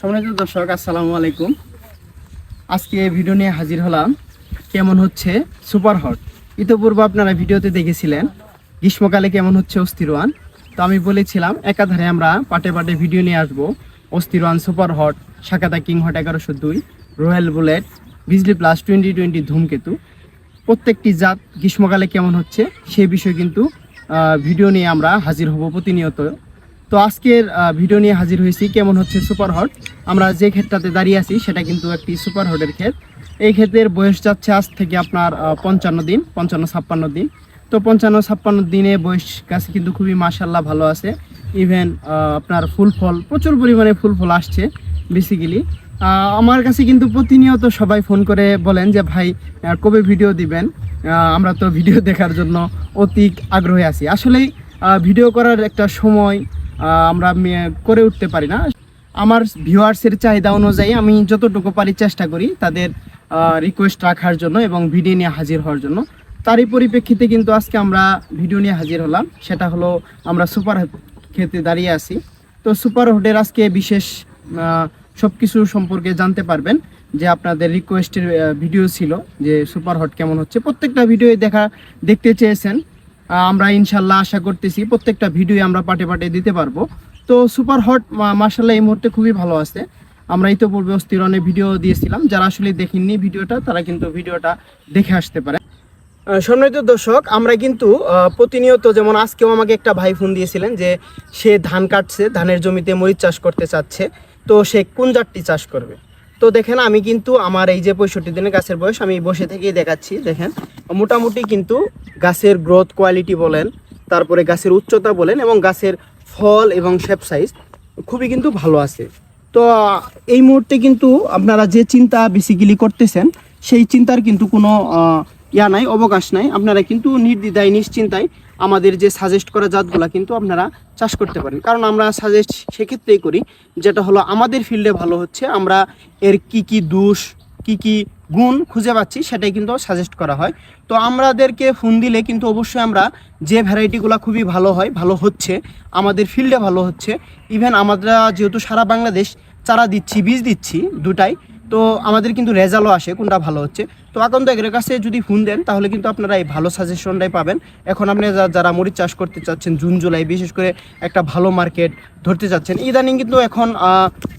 সম্মানিত দর্শক, আসসালামু আলাইকুম। আজকে ভিডিও নিয়ে হাজির হলাম কেমন হচ্ছে সুপার হট। ইতোপূর্বে আপনারা ভিডিওতে দেখেছিলেন গ্রীষ্মকালে কেমন হচ্ছে অস্থিরওয়ান তো আমি বলেছিলাম, একাধারে আমরা পাটে পাটে ভিডিও নিয়ে আসব। অস্থিরওয়ান সুপার হট শাকাতা কিং হট এগারোশো দুই, royal bullet Bijli plus twenty twenty Dhumketu. প্রত্যেকটি জাত গ্রীষ্মকালে কেমন হচ্ছে সেই বিষয়ে কিন্তু ভিডিও নিয়ে আমরা হাজির হব প্রতিনিয়ত। তো আজকের ভিডিও নিয়ে হাজির হয়েছি। কেমন হচ্ছে সুপার হট আমরা যে ক্ষেতটাতে দাঁড়িয়ে আছি, সেটা কিন্তু একটি সুপার হটের ক্ষেত। এই ক্ষেতের বয়স যাচ্ছে আজ থেকে আপনার পঞ্চান্ন দিন, পঞ্চান্ন, ছাপ্পান্ন দিন। তো পঞ্চান্ন, ছাপ্পান্ন দিনে বয়স গাছে কিন্তু খুবই মাসাল্লাহ ভালো আছে। ইভেন আপনার ফুল ফল, প্রচুর পরিমাণে ফুল ফল আসছে বেসিক্যালি আমার কাছে কিন্তু প্রতিনিয়ত সবাই ফোন করে বলেন যে, ভাই কবে ভিডিও দিবেন? আমরা তো ভিডিও দেখার জন্য অতি আগ্রহী আছি। আসলেই ভিডিও করার একটা সময় আমরা করে উঠতে পারি না। আমার ভিউয়ার্সের চাহিদা অনুযায়ী আমি যতটুকু পারি চেষ্টা করি তাদের রিকোয়েস্ট রাখার জন্য এবং ভিডিও নিয়ে হাজির হওয়ার জন্য। তারই পরিপ্রেক্ষিতে কিন্তু আজকে আমরা ভিডিও নিয়ে হাজির হলাম। সেটা হলো আমরা সুপার খেতে দাঁড়িয়ে আছি। তো সুপার হোটের আজকে বিশেষ সব কিছু সম্পর্কে জানতে পারবেন যে আপনাদের রিকোয়েস্টের ভিডিও ছিল যে সুপার হট কেমন হচ্ছে। প্রত্যেকটা ভিডিও দেখা, দেখতে চেয়েছেন। আমরা ইনশাল্লাহ আশা করতেছি প্রত্যেকটা ভিডিও আমরা পাটে পাটে দিতে পারব। তো সুপার হট মার্শাল্লাহ এই মুহূর্তে খুবই ভালো আছে। আমরা ইতোপূর্বে অস্থিরণে ভিডিও দিয়েছিলাম। যারা আসলে দেখেননি ভিডিওটা, তারা কিন্তু ভিডিওটা দেখে আসতে পারে। সম্মানিত দর্শক, আমরা কিন্তু প্রতিনিয়ত যেমন আজকেও আমাকে একটা ভাই ফোন দিয়েছিলেন যে সে ধান কাটছে, ধানের জমিতে মরিচ চাষ করতে চাচ্ছে। তো সে কোন জাতটি চাষ করবে? তো দেখেন, আমি কিন্তু আমার এই যে পঁয়ষট্টি দিনের গাছের বয়স, আমি বসে থেকেই দেখাচ্ছি। দেখেন মোটামুটি কিন্তু গাছের গ্রোথ কোয়ালিটি বলেন, তারপরে গাছের উচ্চতা বলেন এবং গাছের ফল এবং শেপ সাইজ খুবই কিন্তু ভালো আছে। তো, এই মুহূর্তে কিন্তু আপনারা যে চিন্তা বেসিক্যালি করতেছেন, সেই চিন্তার কিন্তু কোনো ইয়া নাই, অবকাশ নাই। আপনারা কিন্তু নির্দ্বিধায়, নিশ্চিন্তায় আমাদের যে সাজেস্ট করা জাতগুলা কিন্তু আপনারা চাষ করতে পারেন। কারণ আমরা সাজেস্ট সেক্ষেত্রেই করি, যেটা হলো আমাদের ফিল্ডে ভালো হচ্ছে, আমরা এর কি কি দোষ, কি কি গুণ খুঁজে পাচ্ছি, সেটাই কিন্তু সাজেস্ট করা হয়। তো আমাদেরকে ফোন দিলে কিন্তু অবশ্যই আমরা যে ভ্যারাইটিগুলো খুবই ভালো হয়, ভালো হচ্ছে, আমাদের ফিল্ডে ভালো হচ্ছে ইভেন আমরা যেহেতু সারা বাংলাদেশ চারা দিচ্ছি, বীজ দিচ্ছি দুটাই, তো আমাদের কিন্তু রেজাল্টও আসে কোনটা ভালো হচ্ছে। তো আকান্ত এগের কাছে যদি ফোন দেন, তাহলে কিন্তু আপনারা এই ভালো সাজেশনটাই পাবেন। এখন আপনি যারা মরিচ চাষ করতে চাচ্ছেন, জুন, জুলাই, বিশেষ করে একটা ভালো মার্কেট ধরতে চাচ্ছেন, ইদানিং কিন্তু এখন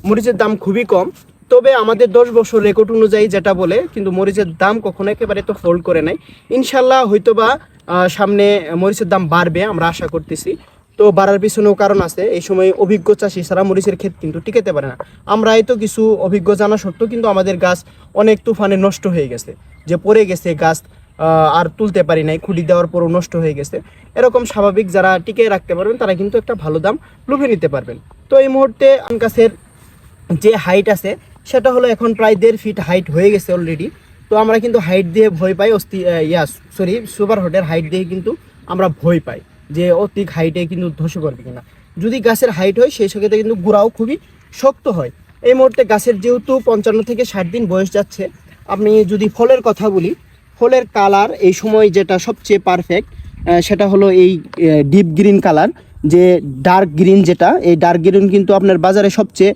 মরিচের দাম খুবই কম। তবে আমাদের দশ বছর রেকর্ড অনুযায়ী যেটা বলে কিন্তু মরিচের দাম কখনো একেবারে তো হোল্ড করে নাই। ইনশাল্লাহ হয়তোবা আহ, সামনে মরিচের দাম বাড়বে আমরা আশা করতেছি। তো বাড়ার পিছনেও কারণ আছে এই সময় অভিজ্ঞ চাষি সারা মরিচের ক্ষেত কিন্তু টিকেতে পারে না। আমরা তো কিছু অভিজ্ঞ জানা সত্ত্বেও কিন্তু আমাদের গাছ অনেক তুফানে নষ্ট হয়ে গেছে। যে পড়ে গেছে গাছ আর তুলতে পারি নাই খুঁটি দেওয়ার পরও নষ্ট হয়ে গেছে। এরকম স্বাভাবিক যারা টিকে রাখতে পারবেন তারা কিন্তু একটা ভালো দাম লুফে নিতে পারবেন। তো এই মুহূর্তে আম গাছের যে হাইট আছে সেটা হলো এখন প্রায় দেড় ফিট হাইট হয়ে গেছে অলরেডি তো আমরা কিন্তু হাইট দিয়ে ভয় পাই অস্তি ইয়া সরি সুপার হটের হাইট দিয়ে কিন্তু আমরা ভয় পাই যে অতিক হাইটে কিন্তু ধসে পড়বে কিনা। যদি গাছের হাইট হয়, সেই সেক্ষেত্রে কিন্তু গোড়াও খুবই শক্ত হয়। এই মুহূর্তে গাছের যেহেতু পঞ্চান্ন থেকে ষাট দিন বয়স যাচ্ছে, আপনি যদি ফলের কথা বলি, ফলের কালার এই সময় যেটা সবচেয়ে পারফেক্ট সেটা হলো এই ডিপ গ্রিন কালার যে ডার্ক গ্রিন যেটা, এই ডার্ক গ্রিন কিন্তু আপনার বাজারে সবচেয়ে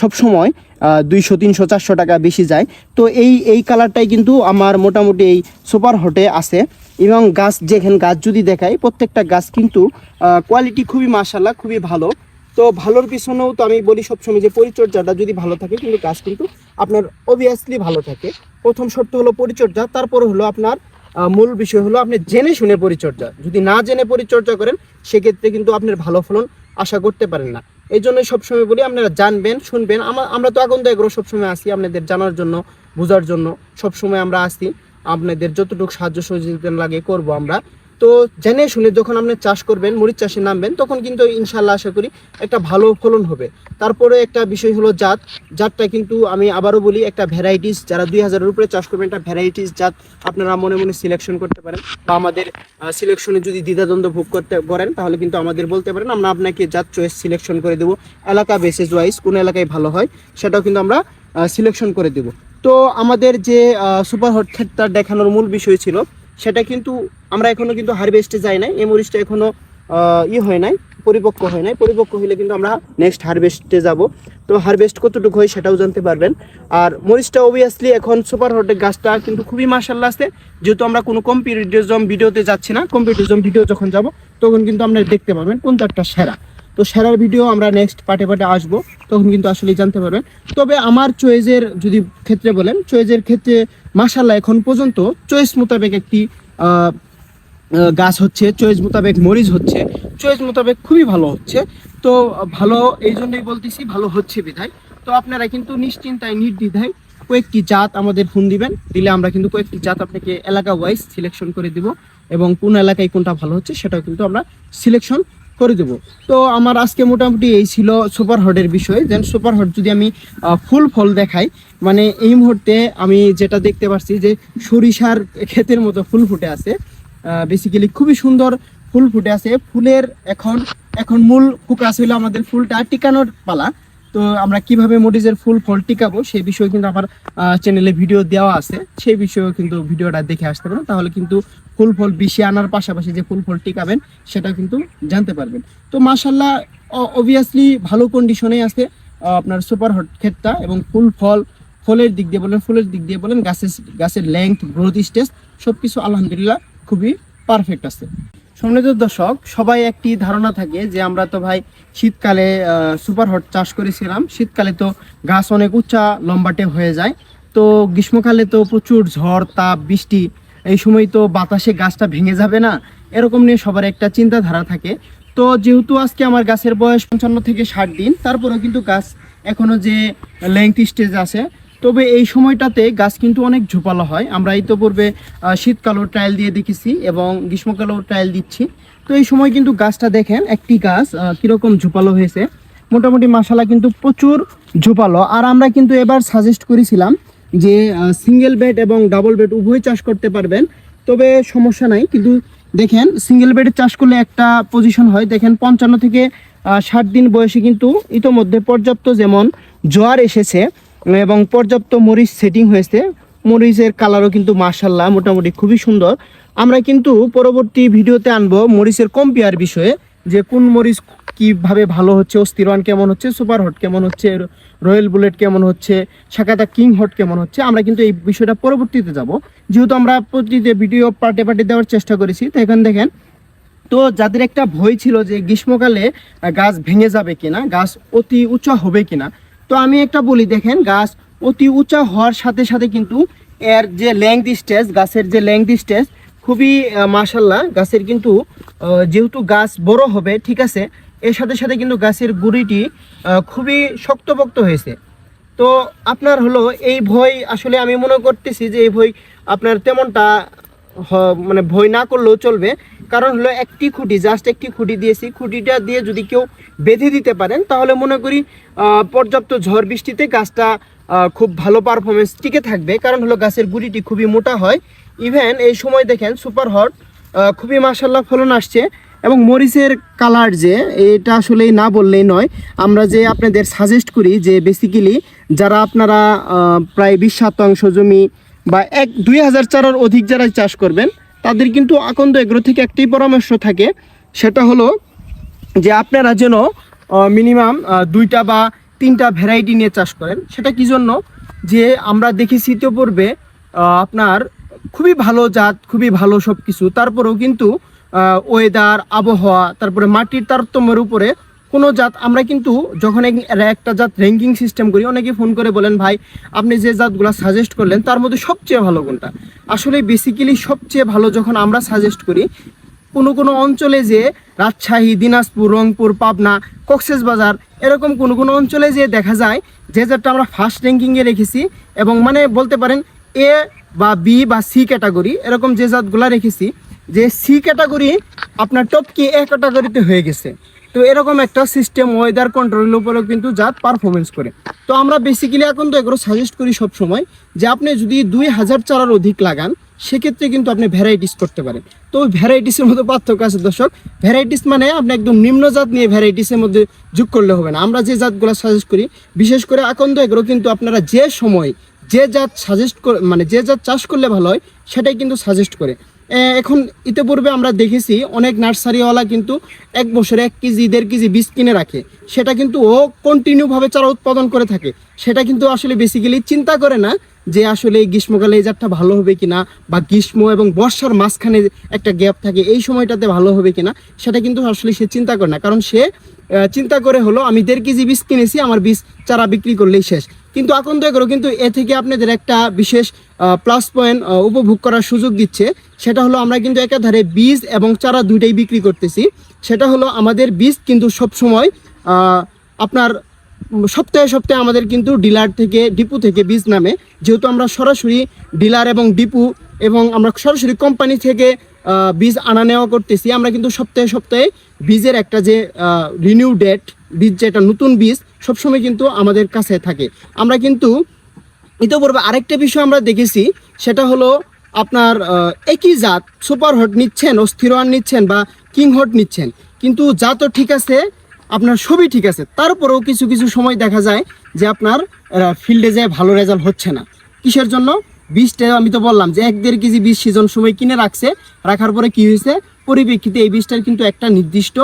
সব সময় দুইশো, তিনশো, চারশো টাকা বেশি যায়। তো এই এই কালারটাই কিন্তু আমার মোটামুটি এই সুপার হটে আছে। এবং গাছ, যেখানে গাছ যদি দেখাই, প্রত্যেকটা গাছ কিন্তু কোয়ালিটি খুবই মাসাল্লাহ খুবই ভালো। তো ভালোর পিছনেও তো আমি বলি সবসময় যে পরিচর্যাটা যদি ভালো থাকে, কিন্তু গাছ কিন্তু আপনার অবভিয়াসলি ভালো থাকে। প্রথম শর্ত হলো পরিচর্যা, তারপরে হলো আপনার মূল বিষয় হলো আপনি জেনে শুনে পরিচর্যা। যদি না জেনে পরিচর্যা করেন, সেক্ষেত্রে কিন্তু আপনার ভালো ফলন আশা করতে পারেন না। এই জন্যই সবসময় বলি, আপনারা জানবেন, শুনবেন। আমরা তো আগুন তো এগুলো সবসময় আসি আপনাদের জানার জন্য, বোঝার জন্য। সবসময় আমরা আসি আপনাদের যতটুকু সাহায্য সহযোগিতা লাগে করব আমরা। তো জেনে শুনে যখন আপনি চাষ করবেন, মরিচ চাষে নামবেন, তখন কিন্তু ইনশাল্লাহ আশা করি একটা ভালো ফলন হবে। তারপরে একটা বিষয় হলো জাত। জাতটা কিন্তু আমি আবারও বলি, একটা ভ্যারাইটিস যারা দুই হাজারের উপরে চাষ করবেন, একটা ভ্যারাইটিস জাত আপনারা মনে মনে সিলেকশন করতে পারেন বা আমাদের সিলেকশনে যদি দ্বিধাদ্বন্দ্ব ভোগ করতে করেন, তাহলে কিন্তু আমাদের বলতে পারেন, আমরা আপনাকে জাত চয়েস সিলেকশন করে দেবো। এলাকা বেসিস ওয়াইজ কোন এলাকায় ভালো হয়, সেটাও কিন্তু আমরা সিলেকশন করে দেব। তো আমাদের যে সুপার হট দেখানোর মূল বিষয় ছিল সেটা কিন্তু আমরা এখনও কিন্তু হারভেস্টে যাই নাই এই মরিচটা এখনও ই হয় নাই, পরিপক্ক হয় নাই। পরিপক্ক হইলে কিন্তু আমরা নেক্সট হারভেস্টে যাব। তো হারভেস্ট কতটুকু হয় সেটাও জানতে পারবেন। আর মরিচটা অবভিয়াসলি এখন সুপার হটের গাছটা কিন্তু খুবই মাসাল্লাহ আছে। যেহেতু আমরা কোনো কম্পিটিজম ভিডিওতে যাচ্ছি না কম্পিউটিজম ভিডিও যখন যাব, তখন কিন্তু আপনারা দেখতে পাবেন কোন একটা সেরা। তো সেরার ভিডিও আমরা নেক্সট পার্টে পার্টে আসব, তখন কিন্তু আসলে জানতে পারবেন। তবে আমার চয়েজের যদি ক্ষেত্রে বলেন চয়েজের ক্ষেত্রে মাসাল্লাহ এখন পর্যন্ত চয়েস মোতাবেক একটি গাছ হচ্ছে চয়েস মোতাবেক মরিচ হচ্ছে চয়েস মোতাবেক খুবই ভালো হচ্ছে। তো ভালো এই জন্যই বলতেছি, ভালো হচ্ছে বিধায়। তো আপনারা কিন্তু নিশ্চিন্তায়, নির্দ্বিধায় কয়েকটি জাত আমাদের ফোন দিবেন, দিলে আমরা কিন্তু কয়েকটি জাত আপনাকে এলাকা ওয়াইজ সিলেকশন করে দিব এবং কোন এলাকায় কোনটা ভালো হচ্ছে সেটাও কিন্তু আমরা সিলেকশন করে দেব। তো আমার আজকে মোটামুটি এই ছিল সুপার হটের বিষয়। যেন সুপার হট যদি আমি ফুল ফল দেখাই মানে এই মুহূর্তে আমি যেটা দেখতে পাচ্ছি যে সরিষার ক্ষেতের মতো ফুল ফুটে আছে। বেসিক্যালি খুবই সুন্দর ফুল ফুটে আছে। ফুলের এখন এখন মূল ফোকাস হইল আমাদের ফুলটা টিকানোর পালা। তো আমরা কীভাবে মরিচের ফুল ফল টিকাবো সেই বিষয়ে কিন্তু আমার চ্যানেলে ভিডিও দেওয়া আছে। সেই বিষয়েও কিন্তু ভিডিওটা দেখে আসতে পারেন তাহলে কিন্তু ফুল ফল বেশি আনার পাশাপাশি যে ফুল ফল টিকাবেন সেটা কিন্তু জানতে পারবেন। তো মাশাল্লাহ অবভিয়াসলি ভালো কন্ডিশনে আছে আপনার সুপার হট ক্ষেতটা এবং ফুল ফল ফলের দিক দিয়ে বলেন, ফুলের দিক দিয়ে বলেন, গাছের গাছের লেংথ গ্রোথ স্টেজ সব কিছু আলহামদুলিল্লাহ খুবই পারফেক্ট আছে। সম্মানিত দর্শক, সবাই একটি ধারণা থাকে যে আমরা তো ভাই শীতকালে সুপার হট চাষ করেছিলাম। শীতকালে তো গাছ অনেক উঁচা লম্বাটে হয়ে যায়। তো গ্রীষ্মকালে তো প্রচুর ঝড়, তাপ, বৃষ্টি, এই সময় তো বাতাসে গাছটা ভেঙে যাবে না। এরকম নিয়ে সবার একটা চিন্তাধারা থাকে। তো যেহেতু আজকে আমার গাছের বয়স পঞ্চান্ন থেকে ষাট দিন, তারপরেও কিন্তু গাছ এখনও যে লেংথ স্টেজ আছে তবে এই সময়টাতে গাছ কিন্তু অনেক ঝোপালো হয়। আমরা ইতোপূর্বে শীতকালেও ট্রায়াল দিয়ে দেখেছি এবং গ্রীষ্মকালেও ট্রায়াল দিচ্ছি। তো এই সময় কিন্তু গাছটা দেখেন, একটি গাছ কীরকম ঝোপালো হয়েছে। মোটামুটি মাসালা কিন্তু প্রচুর ঝোপালো। আর আমরা কিন্তু এবার সাজেস্ট করেছিলাম যে সিঙ্গেল বেড এবং ডাবল বেড উভয় চাষ করতে পারবেন। তবে সমস্যা নাই, কিন্তু দেখেন সিঙ্গেল বেডে চাষ করলে একটা পজিশন হয়। দেখেন, পঞ্চান্ন থেকে ষাট দিন বয়সে কিন্তু ইতোমধ্যে পর্যাপ্ত যেমন জোয়ার এসেছে এবং পর্যাপ্ত মরিচ সেটিং হয়েছে। মরিচের কালারও কিন্তু মার্শাল্লাহ মোটামুটি খুবই সুন্দর। আমরা কিন্তু পরবর্তী ভিডিওতে আনব মরিচের কম্পেয়ার বিষয়ে, যে কোন মরিচ কীভাবে ভালো হচ্ছে অস্থিরওয়ান কেমন হচ্ছে সুপার হট কেমন হচ্ছে, রয়্যাল বুলেট কেমন হচ্ছে শাখাতা কিং হট কেমন হচ্ছে, আমরা কিন্তু এই বিষয়টা পরবর্তীতে যাব। যেহেতু আমরা প্রতিটি ভিডিও পার্টে পার্টে দেওয়ার চেষ্টা করেছি, তো এখানে দেখেন, তো যাদের একটা ভয় ছিল যে গ্রীষ্মকালে গাছ ভেঙে যাবে কিনা, গাছ অতি উঁচা হবে কিনা তো আমি একটা বলি, দেখেন, গাছ অতি উঁচা হওয়ার সাথে সাথে কিন্তু এর যে লেংথ স্টেজ গাছের যে লেংথ স্টেজ খুবই মাশাল্লাহ, গাছের কিন্তু যেহেতু গাছ বড় হবে, ঠিক আছে, এর সাথে সাথে কিন্তু গাছের গুড়িটি খুবই শক্তপোক্ত হয়েছে। তো আপনার হলো এই ভয়, আসলে আমি মনে করতেছি যে এই ভয় আপনার তেমনটা মানে ভয় না করলেও চলবে। কারণ হলো একটি খুঁটি জাস্ট একটি খুঁটি দিয়েছি খুঁটিটা দিয়ে যদি কেউ বেঁধে দিতে পারেন, তাহলে মনে করি পর্যাপ্ত ঝড় বৃষ্টিতে গাছটা খুব ভালো পারফরমেন্স টিকে থাকবে। কারণ হলো গাছের গুড়িটি খুবই মোটা হয়। ইভেন এই সময় দেখেন সুপার হট খুবই মাসাল্লাহ ফলন আসছে। এবং মরিচের কালার যে, এটা আসলেই না বললেই নয়। আমরা যে আপনাদের সাজেস্ট করি যে বেসিক্যালি যারা আপনারা প্রায় বিশ শতাংশ জমি বা এক দুই হাজার চারার অধিক যারা চাষ করবেন, তাদের কিন্তু আকন্দ এগ্রো থেকে একটাই পরামর্শ থাকে, সেটা হলো যে আপনারা যেন মিনিমাম দুইটা বা তিনটা ভ্যারাইটি নিয়ে চাষ করেন। সেটা কি জন্য? যে আমরা দেখেছি তো পূর্বে আপনার খুবই ভালো জাত, খুবই ভালো সব কিছু তারপরেও কিন্তু ওয়েদার আবহাওয়া, তারপরে মাটির তারতম্যের উপরে কোনো জাত, আমরা কিন্তু যখন এক- একটা জাত র্যাঙ্কিং সিস্টেম করি, অনেকে ফোন করে বলেন, ভাই, আপনি যে জাতগুলো সাজেস্ট করলেন, তার মধ্যে সবচেয়ে ভালো কোনটা? আসলে বেসিক্যালি সবচেয়ে ভালো যখন আমরা সাজেস্ট করি, কোনো কোনো অঞ্চলে যে রাজশাহী, দিনাজপুর, রংপুর, পাবনা কক্সেস বাজার এরকম কোনো কোনো অঞ্চলে যে দেখা যায়, যে জাতটা আমরা ফার্স্ট র্যাঙ্কিংয়ে রেখেছি এবং মানে বলতে পারেন এ বা বি বা সি ক্যাটাগরি এরকম যে জাতগুলা রেখেছি, যে সি ক্যাটাগরি আপনার টপ কি এ ক্যাটাগরিতে হয়ে গেছে। তো এরকম একটা সিস্টেম ওয়েদার কন্ট্রোলের উপরেও কিন্তু জাত পারফরমেন্স করে। তো আমরা বেসিক্যালি এখন তো এগুলো সাজেস্ট করি সব সময় যে আপনি যদি দুই হাজার চারার অধিক লাগান, সেক্ষেত্রে কিন্তু আপনি ভ্যারাইটিস করতে পারেন। তো ভ্যারাইটিসের মধ্যে পার্থক্য আছে দর্শক। ভ্যারাইটিস মানে আপনি একদম নিম্ন জাত নিয়ে ভ্যারাইটিসের মধ্যে যোগ করলে হবে না। আমরা যে জাতগুলো সাজেস্ট করি, বিশেষ করে এখন তো এগুলো কিন্তু আপনারা যে সময় যে জাত সাজেস্ট মানে যে জাত চাষ করলে ভালো হয়, সেটাই কিন্তু সাজেস্ট করে। এখন ইতিপূর্বে আমরা দেখেছি অনেক নার্সারিওয়ালা কিন্তু এক বছরে এক কেজি, দেড় কেজি বীজ কিনে রাখে। সেটা কিন্তু ও কন্টিনিউভাবে চারা উৎপাদন করে থাকে। সেটা কিন্তু আসলে বেসিক্যালি চিন্তা করে না যে আসলে গ্রীষ্মকালে এই জাতটা ভালো হবে কিনা বা গ্রীষ্ম এবং বর্ষার মাঝখানে একটা গ্যাপ থাকে, এই সময়টাতে ভালো হবে কিনা, সেটা কিন্তু আসলে সে চিন্তা করে না। কারণ সে চিন্তা করে হলো, আমি দেড় কেজি বীজ কিনেছি, আমার বীজ চারা বিক্রি করলেই শেষ। কিন্তু তো এগুলো কিন্তু এ থেকে আপনাদের একটা বিশেষ প্লাস পয়েন্ট উপভোগ করার সুযোগ দিচ্ছে। সেটা হলো, আমরা কিন্তু একাধারে বীজ এবং চারা দুইটাই বিক্রি করতেছি। সেটা হলো, আমাদের বীজ কিন্তু সবসময় আপনার সপ্তাহে সপ্তাহে আমাদের কিন্তু ডিলার থেকে, ডিপু থেকে বীজ নামে। যেহেতু আমরা সরাসরি ডিলার এবং ডিপু এবং আমরা সরাসরি কোম্পানি থেকে বীজ আনা নেওয়া করতেছি, আমরা কিন্তু সপ্তাহে সপ্তাহে বীজের একটা যে রিনিউ ডেট বীজ যেটা নতুন বীজ, সবসময় কিন্তু আমাদের কাছে থাকে। আমরা কিন্তু ইতিপূর্বে আরেকটা বিষয় আমরা দেখেছি, সেটা হলো আপনার একই জাত সুপার হট নিচ্ছেন, অস্থির ওয়ান নিচ্ছেন বা কিং হট নিচ্ছেন। কিন্তু জাতও ঠিক আছে আপনার সবই ঠিক আছে, তারপরেও কিছু কিছু সময় দেখা যায় যে আপনার ফিল্ডে যায় ভালো রেজাল্ট হচ্ছে না। কিসের জন্য? বীজটা আমি তো বললাম যে এক দেড় কেজি বীজ সিজন সময় কিনে রাখছে, রাখার পরে কি হয়েছে? পরিপ্রেক্ষিতে এই বীজটার কিন্তু একটা নির্দিষ্ট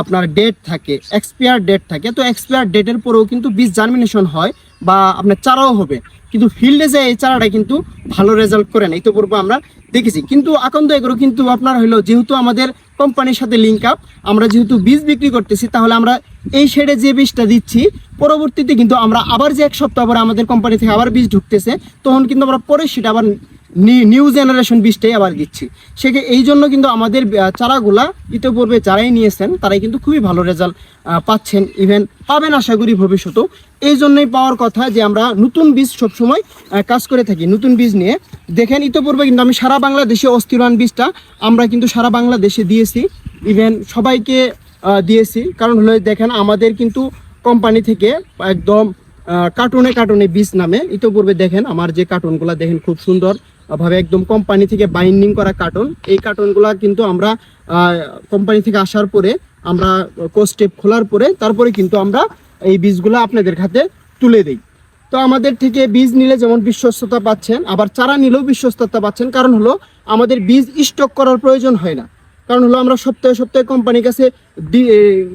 আপনার ডেট থাকে এক্সপায়ার ডেট থাকে। তো এক্সপায়ার ডেটের পরেও কিন্তু বীজ জার্মিনেশন হয় বা আপনার চারাও হবে। কিন্তু ফিল্ডে যে এই চারাটা কিন্তু ভালো রেজাল্ট করে না ইতিপূর্বে আমরা দেখেছি। কিন্তু আকন্দ এগুলো কিন্তু আপনার হলো, যেহেতু আমাদের কোম্পানির সাথে লিঙ্ক আপ আমরা যেহেতু বীজ বিক্রি করতেছি, তাহলে আমরা এই শেডে যে বীজটা দিচ্ছি, পরবর্তীতে কিন্তু আমরা আবার যে এক সপ্তাহ পরে আমাদের কোম্পানি থেকে আবার বীজ ঢুকতেছে, তখন কিন্তু আমরা পরে সেটা আবার নিউ জেনারেশন বীজটাই আবার দিচ্ছি। সেকে, এই জন্য কিন্তু আমাদের চারাগুলা ইতিপূর্বে যারাই নিয়েছেন, তারাই কিন্তু খুবই ভালো রেজাল্ট পাচ্ছেন। ইভেন পাবেন আশা করি ভবিষ্যতেও। এই জন্যই পাওয়ার কথা যে আমরা নতুন বীজ সবসময় কাজ করে থাকি, নতুন বীজ নিয়ে। দেখেন ইতিপূর্বে কিন্তু আমি সারা বাংলাদেশে অস্থিরান বীজটা আমরা কিন্তু সারা বাংলাদেশে দিয়েছি। ইভেন সবাইকে দিয়েছি। কারণ হলো দেখেন আমাদের কিন্তু কোম্পানি থেকে একদম কার্টুনে কার্টুনে বীজ নামে। ইতিপূর্বে দেখেন আমার যে কার্টুনগুলো দেখেন খুব সুন্দর। ভাবে একদম কোম্পানি থেকে বাইন্ডিং করা কার্টুন এই কার্টুনগুলা কিন্তু আমরা কোম্পানি থেকে আসার পরে, আমরা কোস্টেপ খোলার পরে, তারপরে কিন্তু আমরা এই বীজগুলো আপনাদের খাতে তুলে দিই। তো আমাদের থেকে বীজ নিলে যেমন বিশ্বস্ততা পাচ্ছেন, আবার চারা নিলেও বিশ্বস্ততা পাচ্ছেন, কারণ হলো আমাদের বীজ স্টক করার প্রয়োজন হয় না। কারণ হলো আমরা সপ্তাহে সপ্তাহে কোম্পানির কাছে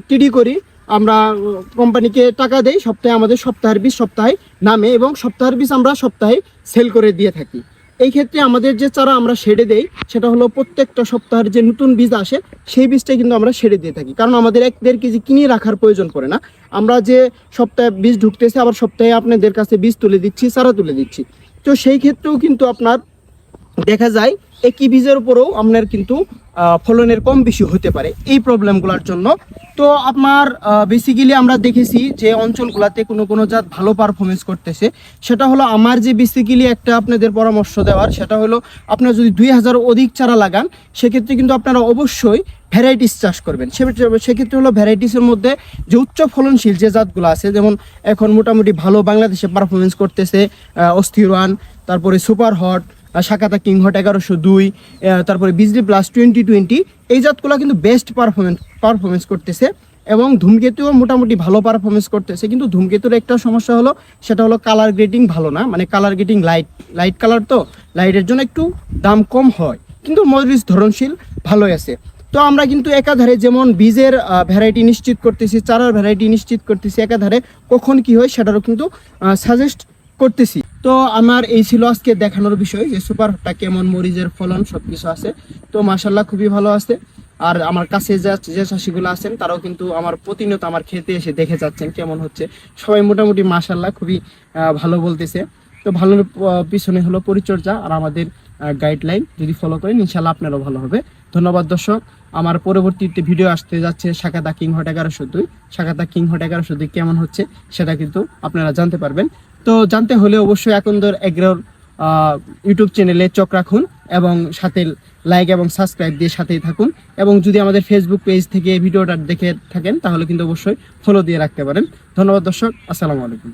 টিডি করি, আমরা কোম্পানিকে টাকা দেই, সপ্তাহে আমাদের সপ্তাহের বীজ সপ্তাহে নামে এবং সপ্তাহের বীজ আমরা সপ্তাহে সেল করে দিয়ে থাকি। এই ক্ষেত্রে আমাদের যে চারা আমরা সেরে দেই, সেটা হলো প্রত্যেকটা সপ্তাহের যে নতুন বীজ আসে, সেই বীজটাই কিন্তু আমরা সেরে দিয়ে থাকি। কারণ আমাদের এক দেড় কেজি কিনে রাখার প্রয়োজন পড়ে না। আমরা যে সপ্তাহে বীজ ঢুকতেছে, আবার সপ্তাহে আপনাদের কাছে বীজ তুলে দিচ্ছি, চারা তুলে দিচ্ছি। তো সেই ক্ষেত্রেও কিন্তু আপনার দেখা যায় একই বীজের উপরেও আপনার কিন্তু ফলনের কম বেশি হতে পারে এই প্রবলেমগুলোর জন্য। তো আপনার বেসিক্যালি আমরা দেখেছি যে অঞ্চলগুলোতে কোনো কোনো জাত ভালো পারফরমেন্স করতেছে। সেটা হলো আমার যে বেসিক্যালি একটা আপনাদের পরামর্শ দেওয়ার সেটা হলো আপনার যদি দুই হাজার অধিক চারা লাগান সেক্ষেত্রে কিন্তু আপনারা অবশ্যই ভ্যারাইটিস চাষ করবেন। সেক্ষেত্রে হলো ভ্যারাইটিসের মধ্যে যে উচ্চ ফলনশীল যে জাতগুলো আছে যেমন এখন মোটামুটি ভালো বাংলাদেশে পারফরমেন্স করতেছে আহ, অস্থির ওয়ান তারপরে সুপার হট শাখাতা কিং হট এগারোশো দুই তারপরে বিজলি প্লাস টোয়েন্টি টোয়েন্টি এই জাতগুলো কিন্তু বেস্ট পারফরমেন্স পারফরমেন্স করতেছে এবং ধূমকেতুও মোটামুটি ভালো পারফরমেন্স করতেছে। কিন্তু ধূমকেতুর একটা সমস্যা হলো, সেটা হলো কালার গ্রেডিং ভালো না মানে colour grading light light colour তো লাইটের জন্য একটু দাম কম হয়। কিন্তু মজলিস ধরনশীল, ভালোই আছে। তো আমরা কিন্তু একাধারে যেমন বীজের ভ্যারাইটি নিশ্চিত করতেছি, চারার ভ্যারাইটি নিশ্চিত করতেছি, একাধারে কখন কি হয় সেটারও কিন্তু সাজেস্ট করতেছি। তো আমার এই ছিল আজকে দেখানোর বিষয় যে সুপার হটটা কেমন, মরিচের ফলন, সবকিছু আছে। তো মাসাল্লাহ খুবই ভালো আছে। আর আমার কাছে যে যে চাষিগুলো আছেন, তারাও কিন্তু আমার প্রতিনিয়ত আমার খেতে এসে দেখে যাচ্ছেন কেমন হচ্ছে। সবাই মোটামুটি মাসাল্লাহ খুবই ভালো বলতেছে। তো ভালোর পিছনে হলো পরিচর্যা আর আমাদের গাইডলাইন যদি ফলো করেন ইনশাল্লাহ আপনারও ভালো হবে। ধন্যবাদ দর্শক। আমার পরবর্তীতে ভিডিও আসতে যাচ্ছে শাখাতা কিং হট এগারোশো দুই। শাখাতা কিং হট এগারোশো দুই কেমন হচ্ছে, সেটা কিন্তু আপনারা জানতে পারবেন। তো জানতে হলে অবশ্যই একন্দর এগ্রোর ইউটিউব চ্যানেলে চোখ রাখুন এবং সাথে লাইক এবং সাবস্ক্রাইব দিয়ে সাথেই থাকুন। এবং যদি আমাদের ফেসবুক পেজ থেকে ভিডিওটা দেখে থাকেন, তাহলে কিন্তু অবশ্যই ফলো দিয়ে রাখতে পারেন। ধন্যবাদ দর্শক, আসসালামু আলাইকুম।